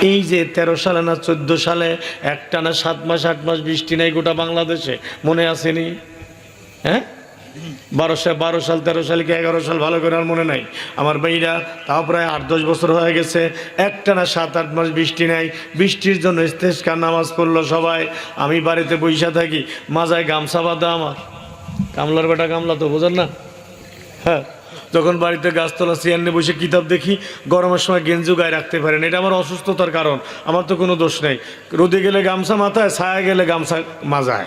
এই যে তেরো সালে না চোদ্দ সালে একটা না সাত মাস, আট মাস বৃষ্টি নেই গোটা বাংলাদেশে, মনে আসেনি? হ্যাঁ? বারো সাল বারো সাল, তেরো সাল কি এগারো সাল ভালো করে আর মনে নাই? আমার ভাইরা তাও প্রায় আট, দশ বছর হয়ে গেছে, একটা না সাত, আট মাস বৃষ্টি নাই। বৃষ্টির জন্য ইস্তেস্কার নামাজ পড়ল সবাই। আমি বাড়িতে বৈশা থাকি, মাজায় গামছা বাঁধা আমার। কামলার বেটা কামলা তো, বোঝেন না? হ্যাঁ। যখন বাড়িতে গাছতলা নিয়ে বসে কিতাব দেখি, গরমের সময় গেঞ্জু গায়ে রাখতে পারেন এটা আমার অসুস্থতার কারণ, আমার তো কোনো দোষ নেই। রোদে গেলে গামছা মাথায়, ছায়া গেলে গামছা মাজায়।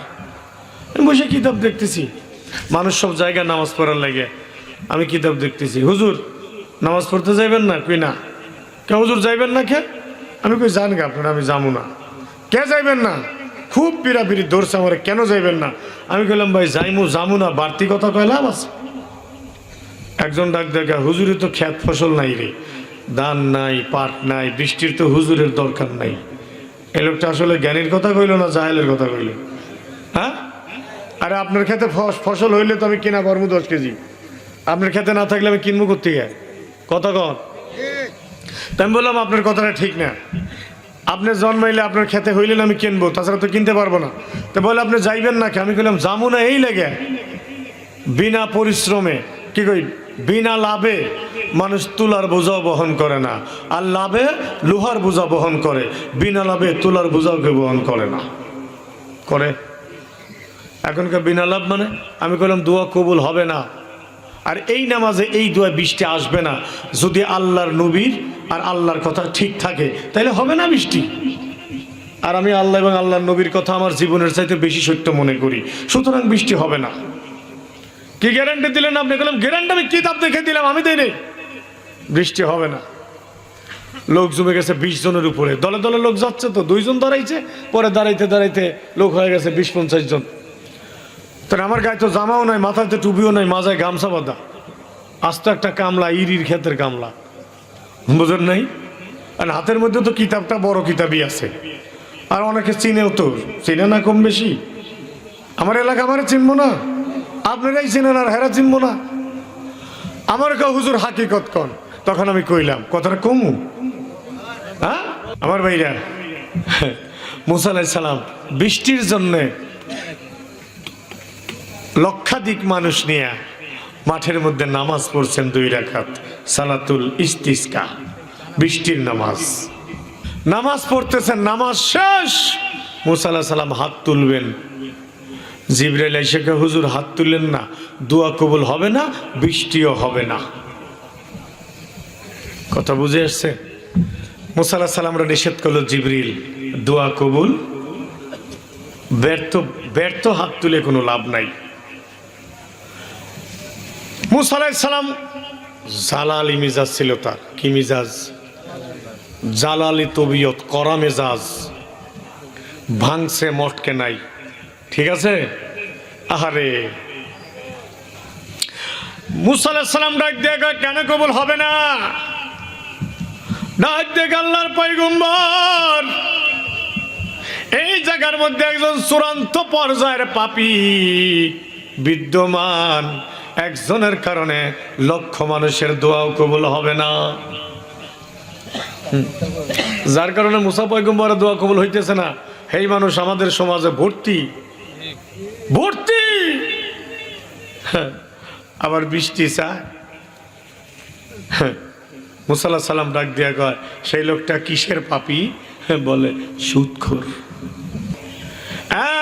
বসে কিতাব দেখতেছি। মানুষ সব জায়গায় নামাজ পড়ার লাগে। আমি কিতাব দেখতেছি। হুজুর, নামাজ পড়তে যাইবেন না? কই না। কে হুজুর, যাইবেন না কে? আমি কই জান গে আপনারা, আমি যাব না। কে যাইবেন না? খুব পিড়াপিড়ি ধরছে আমার, কেন যাইবেন না? আমি কইলাম, ভাই, যাইমু, যামু না। বাড়তি কথা কইলাম আছে? একজন ডাক দেখা হুজুরে তো খ্যাত ফসল নাই রে। ধান নাই, পাট নাই, বৃষ্টির তো হুজুরের দরকার নাই। এ লোকটা আসলে জ্ঞানীর কথা কইল না জাহেলের কথা কইল? হ্যাঁ? আরে, আপনার খেতে ফস- ফসল হইলে তো আমি কিনা পারব দশ কেজি। আপনার খেতে না থাকলে আমি কিনবো কোথেকে কথা কন। আমি বললাম, আপনার কথাটা ঠিক না। আপনি জন্মাইলে আপনার খেতে হইলে না আমি কিনবো, তাছাড়া তো কিনতে পারব না। তো বলে, আপনি যাইবেন না কি আমি কইলাম, যাব না, এই লেগে। বিনা পরিশ্রমে, কি কই বিনা লাভে মানুষ তুলার বোঝাও বহন করে না। আর লাভে লোহার বোঝা বহন করে। বিনা লাভে তুলার বোঝাও কেউ বহন করে না। করে? এখনকার বিনা লাভ মানে? আমি কইলাম দোয়া কবুল হবে না। আর এই নামাজে এই দোয়া বৃষ্টি আসবে না। যদি আল্লাহর নবীর আর আল্লাহর কথা ঠিক থাকে তাহলে হবে না বৃষ্টি। আর আমি আল্লাহ এবং আল্লাহর নবীর কথা আমার জীবনের চাইতে বেশি সত্য মনে করি। সুতরাং বৃষ্টি হবে না। কি গ্যারান্টি দিলেন আপনি? বললাম গ্যারান্টি আমি কিতাব দেখে দিলাম, আমি দেইনি বৃষ্টি হবে না। লোক জমে গেছে বিশ জনের উপরে। দলে দলে লোক যাচ্ছে তো, দুইজন দাঁড়াইছে, পরে দাঁড়াইতে দাঁড়াইতে লোক হয়ে গেছে বিশ পঞ্চাশ জন। তাহলে আমার গায়ে তো জামাও নাই, মাথায় তো টুপিও নাই, মাজায় গামছা বাঁধা। আস্ত একটা কামলা, ইরির ক্ষেতের কামলা। বুঝেন নাই? আর হাতের মধ্যে তো কিতাবটা, বড় কিতাবই আছে। আর অনেকে চিনেও তো, চিনে না কম বেশি। আমার এলাকা আমার চিনবো না। আপনারাই চিনেন আর হেরা চিনবো না। আমার কা হুজুর হাকিকত কন? তখন আমি কইলাম, কথাটা কমু। হ্যাঁ? আমার ভাইরা, মুসা আলাইহিস সালাম বৃষ্টির জন্যে লক্ষাধিক মানুষ নিয়ে মাঠের মধ্যে নামাজ পড়ছেন দুই রাখাত সালাতুল ইস্তিসকা, বৃষ্টির নামাজ। নামাজ পড়তেছেন, নামাজ শেষ। মুসাল্লাহ সালাম হাত তুলবেন। জিবরাইল এসেকে হুজুর, হাত তুললেন না, দোয়া কবুল হবে না, বৃষ্টিও হবে না। কথা বুঝে আসছে? মুসাল্লাহ সালামরা নিষেধ করল জিবরিল দোয়া কবুল, ব্যর্থ ব্যর্থ হাত তুলে কোনো লাভ নাই। মুসা সালাম জালালি মিজাজ ছিল তার। কি মিজাজ? জালালি তবিয়ত করা মেজাজ। ভাঙছে, মটকে নাই। ঠিক আছে? আহারে। মুসা সালাম ডাক দিয়ে কেন কবুল হবে না? ডাক দিয়ে আল্লাহর পৈগম্বর এই জায়গার মধ্যে একজন চূড়ান্ত পর্যায়ের পাপী, বিদ্যমান, একজনের কারণে লক্ষ মানুষের দোয়াও কবুল হবে না। যার কারণে মুসা পয়গম্বরের দোয়া কবুল হইতেছে না। সেই মানুষ, আমাদের সমাজে ভর্তি ভর্তি! আবার বৃষ্টি চায় মুসাল্লাহ সালাম ডাক দিয়া কয়, সেই লোকটা কিসের পাপি? বলে সুদখোর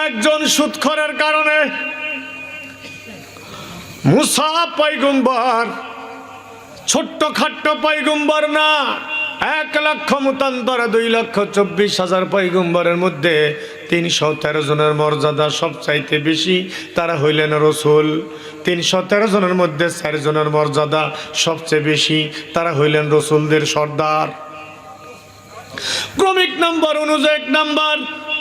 একজন সুৎখরের কারণে মুসা পৈগম্বর ছোট্ট খাট্ট পৈগম্বর না, এক লক্ষ, মতান্তর দুই লক্ষ, চব্বিশ হাজার পৈগম্বরের মধ্যে তিনশো তেরো জনের মর্যাদা সবচাইতে বেশি তারা হইলেন রসুল। তিনশো তেরো জনের মধ্যে চারজনের মর্যাদা সবচেয়ে বেশি তারা হইলেন রসুলদের সর্দার। ক্রমিক নাম্বার অনুযায়ী নাম্বার,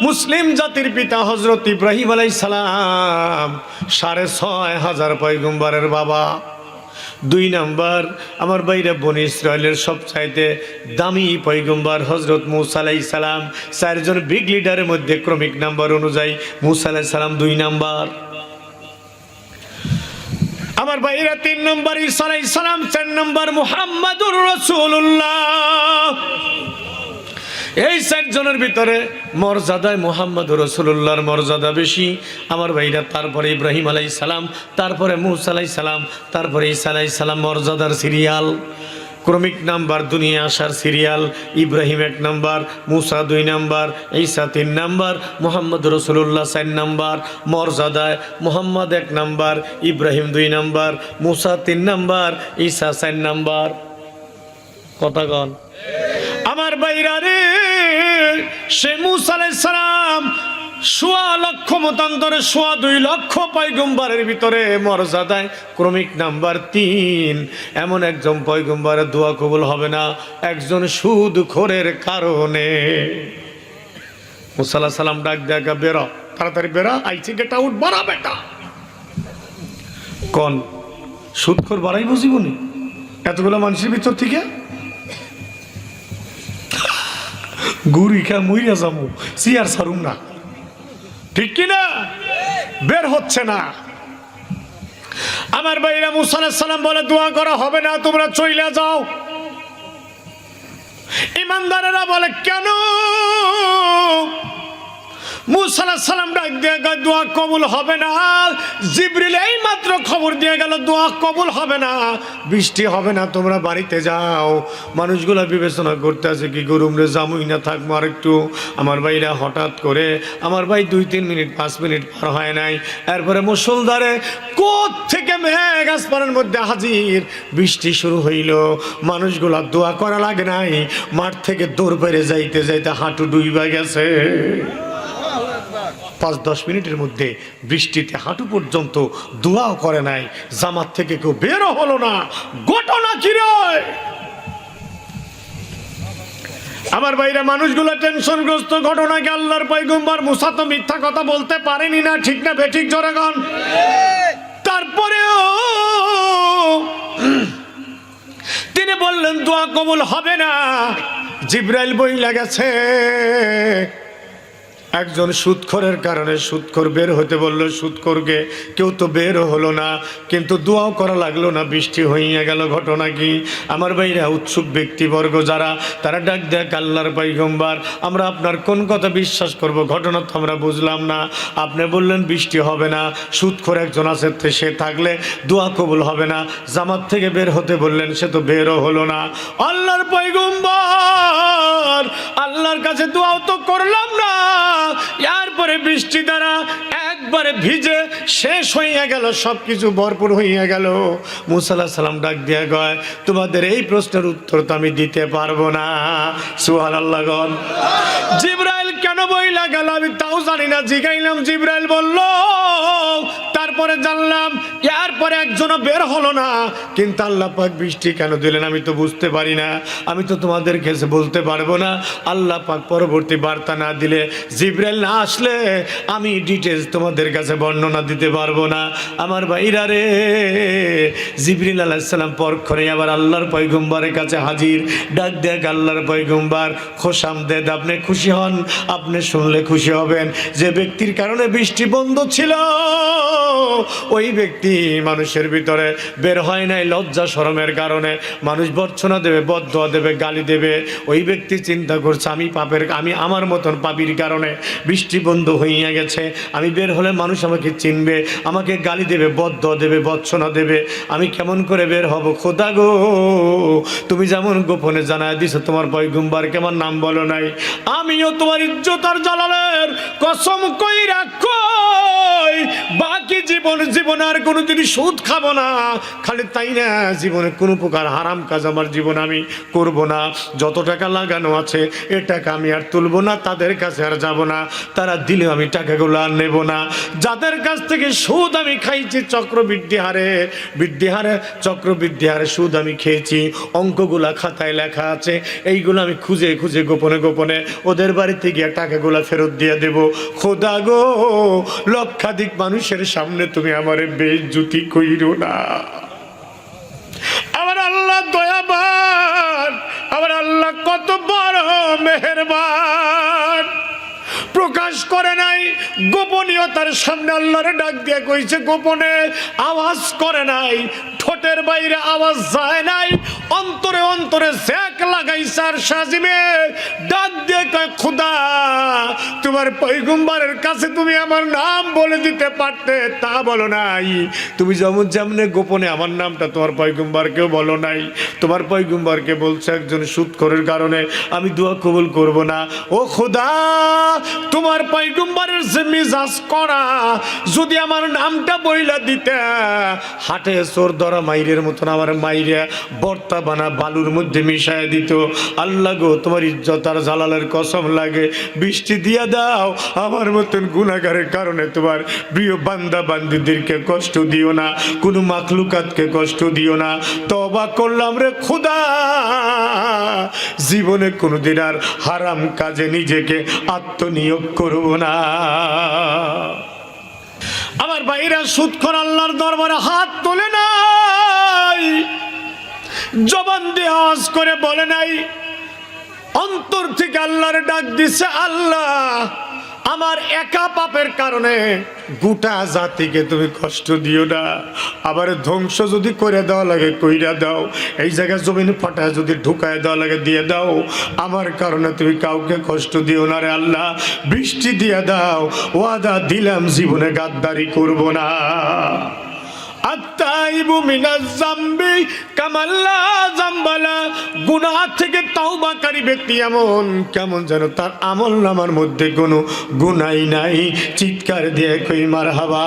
মুসলিম জাতির পিতা হজরত ইব্রাহিম আলাই সালাম সাড়ে ছয় হাজার পয়গম্বরের বাবা। দুই নাম্বার, আমার বাইরে বনি ইসরায়েলের সবচাইতে দামি পৈগম্বর হজরত মুসালাই সালাম, চারজন বিগ লিডারের মধ্যে ক্রমিক নাম্বার অনুযায়ী মুসালাই সালাম দুই নাম্বার। আমার বাইরে তিন নম্বর ইসালাই সালাম, চার নম্বর মুহাম্মাদুর রসুল্লাহ এই চারজনের ভিতরে মর্যাদায় মোহাম্মদ রসুল্লাহর মর্যাদা বেশি। আমার ভাইরা, তারপরে ইব্রাহিম আলাই সালাম, তারপরে মুসা আলাই সালাম, তারপরে ঈসা আলাই সালাম মর্যাদার সিরিয়াল। ক্রমিক নাম্বার, দুনিয়া আসার সিরিয়াল, ইব্রাহিম এক নাম্বার, মুসা দুই নাম্বার, ঈসা তিন নাম্বার, মোহাম্মদ রসুল্লাহ চার নাম্বার, মর্যাদায় মোহাম্মদ এক নাম্বার, ইব্রাহিম দুই নাম্বার, মুসা তিন নাম্বার, ঈসা চার নাম্বার। কথা কন। আমার বাইরা রে, সে মুসা সালাম সোয়া লক্ষ মতান্তরে, সোয়া দুই লক্ষ পয়গম্বরের ভিতরে মর্যাদায় ক্রমিক নাম্বার তিন। এমন একজন পয়গম্বরের দোয়া কবুল হবে না, একজন সুদ খোরের কারণে মুসাল্লাহ সালাম ডাক দেখা বেরো, তাড়াতাড়ি বেরা আইসি গেট আউট, বাড়া বেটা। কন, সুদখোর বাড়াই বুঝিবনি এতগুলো মানুষের ভিতর থেকে গুড়ি খেয়ে মুইরে যাব সিয়ার সারুম না। ঠিক কিনা? বের হচ্ছে না। আমার ভাইরা মুসালাম বলে, দোয়া করা, হবে না, তোমরা চইলে যাও। ইমানদারেরা বলে, কেন? মুসাল্লাহ সালাম ডাক দিয়ে দোয়া কবুল হবে না। জিবরিল এই খবর দিয়ে গেল, দোয়া কবুল হবে না। বৃষ্টি হবে না, তোমরা বাড়িতে যাও। বিবেচনা কি জামুই না থাকব আর একটু আমার ভাইরা হঠাৎ করে, আমার ভাই দুই, তিন মিনিট, পাঁচ মিনিট পার হয় নাই। এরপরে মুসলধারে কোথ থেকে মেঘ মধ্যে হাজির বৃষ্টি শুরু হইল। মানুষগুলা দোয়া করা লাগে নাই। মাঠ থেকে দৌড় পেরে যাইতে যাইতে হাঁটু ডুইবা গেছে। পাঁচ, দশ মিনিটের মধ্যে বৃষ্টিতে হাঁটু পর্যন্ত দোয়াও করে নাই, জামাত থেকে কেউ বেরো হলো না। ঘটনা কি আমার বাইরে মানুষগুলো টেনশনগ্রস্ত ঘটনাকে আল্লাহর পৈগম্বর মুসা তো মিথ্যা কথা বলতে পারেনি না, ঠিক না বেঠিক জোরাগন তারপরেও তিনি বললেন, দোয়া কবুল হবে না। জিব্রাইল বই লাগাছে একজন সুদখোরের কারণে সুদখোর বের হতে বলল সুদখোরকে কেউ তো বেরও হলো না, কিন্তু দোয়াও করা লাগল না, বৃষ্টি হইয়া গেল ঘটনা কি? আমার ভাইরা, উৎসুক ব্যক্তিবর্গ যারা, তারা ডাক দেয় আল্লাহর পাইগম্বার আমরা আপনার কোন কথা বিশ্বাস করব? ঘটনা তো আমরা বুঝলাম না। আপনি বললেন বৃষ্টি হবে না সুদখোর একজন আছে সে থাকলে দোয়া কবুল হবে না। জামাত থেকে বের হতে বললেন, সে তো বেরও হলো না। আল্লাহর পাইগম্বার আল্লাহর কাছে দোয়াও তো করলাম না। এরপরে বৃষ্টি দ্বারা একবারে ভিজে শেষ হইয়া গেল সব কিছু ভরপুর হইয়া গেল। মুসাল্লাহ সালাম ডাক দিয়া গয় তোমাদের এই প্রশ্নের উত্তর তো আমি দিতে পারব না। সুহান আল্লাহ জিব্রাইল কেন বইলা গেল? আমি তাও জানি না। জিগাইলাম, জিব্রাইল বলল, তারপরে জানলাম, এরপরে একজনও বের হলো না। কিন্তু আল্লাহ পাক বৃষ্টি কেন দিলেন আমি তো বুঝতে পারি না। আমি তো তোমাদের কাছে বলতে পারব না। আল্লাহ পাক পরবর্তী বার্তা না দিলে জিব্রাইল না আসলে, আমি ডিটেলস তোমাদের কাছে বর্ণনা দিতে পারব না। আমার ভাইরা রে, জিবরিল আলাইসাল্লাম পরক্ষণে আবার আল্লাহর পয়গম্বরের কাছে হাজির। ডাক দেখ আল্লাহর পয়গম্বর, খোসাম দেদ আপনি খুশি হন? আপনি শুনলে খুশি হবেন। যে ব্যক্তির কারণে বৃষ্টি বন্ধ ছিল, ওই ব্যক্তি মানুষের ভিতরে বের হয় নাই লজ্জা শরমের কারণে। মানুষ বর্ষনা দেবে বদয়া দেবে, গালি দেবে। ওই ব্যক্তি চিন্তা করছে, আমি পাপের, আমি আমার মতন পাপির কারণে বৃষ্টি বন্ধ হইয়া গেছে। আমি বের হলে মানুষ আমাকে চিনবে, আমাকে গালি দেবে, বদ্ধ দেবে, বৎসনা দেবে। আমি কেমন করে বের হব, খোদা গো? তুমি যেমন গোপনে জানায় দিছো, তোমার পয়গুম্বার কেমন নাম বলো নাই? আমিও তোমার ইজ্জত আর জালালের কসম কই রাখো জীবন আর কোনোদিন সুদ খাব না। খালি তাই না, জীবনে কোনো প্রকার হারাম কাজ আমার জীবন আমি করব না। যত টাকা লাগানো আছে, এ টাকা আমি আর তুলবো না, তাদের কাছে আর যাব না। তারা দিলেও আমি টাকাগুলো আর নেব না। যাদের কাছ থেকে সুদ আমি খাইছি, চক্রবৃদ্ধি হারে, বৃদ্ধি হারে, চক্রবৃদ্ধি হারে সুদ আমি খেয়েছি। অঙ্কগুলা খাতায় লেখা আছে, এইগুলো আমি খুঁজে খুঁজে গোপনে গোপনে ওদের বাড়িতে গিয়ে টাকাগুলো ফেরত দিয়ে দেব। খোদা গো, লক্ষাধিক মানুষের সামনে তুমি আমার বেজুতি কইরো না। আমার আল্লাহ দয়াবান, আমার আল্লাহ কত বড় মেহরবান। প্রকাশ করে নাই, গোপনীয়তার সামনে আল্লাহরে ডাক দিয়ে কইছে, গোপনে আওয়াজ করে নাই, ঠোঁটের বাইরে আওয়াজ যায় নাই অন্তরে অন্তরে জ্যাক লাগাইছে সাজিমে ডাক দিয়ে কয়, খুদা, তোমার পৈগম্বরের কাছে তুমি আমার নাম বলে দিতে পারতে, তা বলো নাই। তুমি যেমন যেমন গোপনে আমার নামটা তোমার পৈগম্বরকেও বলো নাই। তোমার পৈগম্বরকে বলছে একজন সুৎখরের কারণে, আমি দোয়া কবুল করব না। ও খোদা, তোমার পৈগম্বরের যে মিজাজ করা, যদি আমার নামটা বইলা দিতে, হাটে চোর ধরা মাইরের মতন আমার মাইরে বর্তা বানা বালুর মধ্যে মিশায় দিত। আল্লাহ গো, তোমার ইজ্জত আর জালালের কসম লাগে। বৃষ্টি দিয়া দাও, আমার মতন গুণাগারের কারণে তোমার প্রিয় বান্দা বান্দিদেরকে কষ্ট দিও না, কোনো মাখলুকাতকে কষ্ট দিও না। তবা করলাম রে খুদা, জীবনে কোনোদিন আর হারাম কাজে নিজেকে আত্মনিয়োগ করব না। আমার বাইরা সুৎখর আল্লাহর দরবারে হাত তোলে নাই। জবান আওয়াজ করে বলে নাই, অন্তর থেকে আল্লাহর ডাক দিছে, আল্লাহ, আমার একা পাপের কারণে গোটা জাতিকে তুমি কষ্ট দিও না। আবার ধ্বংস যদি করে দেওয়া লাগে, কইরা দাও। এই জায়গায় জমিন ফাটা যদি ঢুকায় দেওয়া লাগে, দিয়ে দাও। আমার কারণে তুমি কাউকে কষ্ট দিও না রে আল্লাহ। বৃষ্টি দিয়ে দাও, ওয়াদা দিলাম, জীবনে গাদ্দারি করব না। আত্তাইবু মিনাজ জাম্বি কামাল্লা জাম্বালা। গুনাহ থেকে তওবাকারী ব্যক্তি এমন, কেমন যেন তার আমল নামার মধ্যে কোনো গুনাই নাই। চিৎকার দিয়ে কই, মারহাবা।